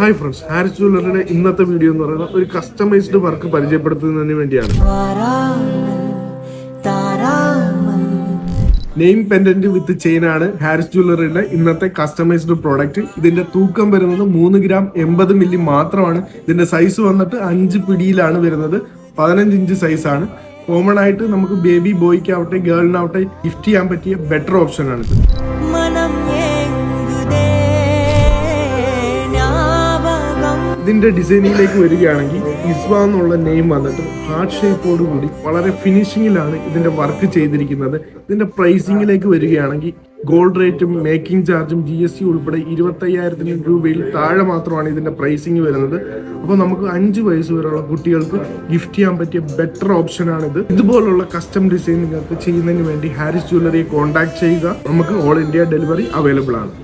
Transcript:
Hi friends Haris ജൂലറിന്റെ ഇന്നത്തെ video എന്ന് പറയുന്നത് ഒരു കസ്റ്റമൈസ്ഡ് വർക്ക് പരിചയപ്പെടുത്തുന്നതിന് വേണ്ടിയാണ്. നെയിം പെൻഡന്റ് വിത്ത് ചെയിൻ ആണ് ഹാരിസ് ജ്വല്ലറിയുടെ ഇന്നത്തെ കസ്റ്റമൈസ്ഡ് പ്രോഡക്റ്റ് ഇതിന്റെ തൂക്കം വരുന്നത് മൂന്ന് ഗ്രാം എൺപത് മില്ലി മാത്രമാണ്. ഇതിന്റെ സൈസ് വന്നിട്ട് അഞ്ച് പിടിയിലാണ് വരുന്നത്. പതിനഞ്ച് ഇഞ്ച് സൈസ് ആണ്. കോമൺ ആയിട്ട് നമുക്ക് ബേബി ബോയ്ക്കാവട്ടെ ഗേളിനാവട്ടെ ഗിഫ്റ്റ് ചെയ്യാൻ പറ്റിയ ബെറ്റർ ഓപ്ഷൻ ആണ് ഇതിന്റെ ഡിസൈനിങ്ങിലേക്ക് വരികയാണെങ്കിൽ ഇസ്വ എന്നുള്ള നെയിം വന്നിട്ട് ഹാർട്ട് ഷേപ്പോട് കൂടി വളരെ ഫിനിഷിങ്ങിലാണ് ഇതിന്റെ വർക്ക് ചെയ്തിരിക്കുന്നത്. ഇതിന്റെ പ്രൈസിങ്ങിലേക്ക് വരികയാണെങ്കിൽ ഗോൾഡ് റേറ്റും മേക്കിംഗ് ചാർജും ജി എസ് സി ഉൾപ്പെടെ ഇരുപത്തയ്യായിരത്തിന് രൂപയിൽ താഴെ മാത്രമാണ് ഇതിന്റെ പ്രൈസിങ് വരുന്നത്. അപ്പോൾ നമുക്ക് അഞ്ച് വയസ്സ് വരെയുള്ള കുട്ടികൾക്ക് ഗിഫ്റ്റ് ചെയ്യാൻ പറ്റിയ ബെറ്റർ ഓപ്ഷനാണിത് ഇതുപോലുള്ള കസ്റ്റം ഡിസൈൻ നിങ്ങൾക്ക് ചെയ്യുന്നതിന് വേണ്ടി ഹാരിസ് ജ്വല്ലറിയെ കോൺടാക്ട് ചെയ്യുക. നമുക്ക് ഓൾ ഇന്ത്യ ഡെലിവറി അവൈലബിൾ ആണ്.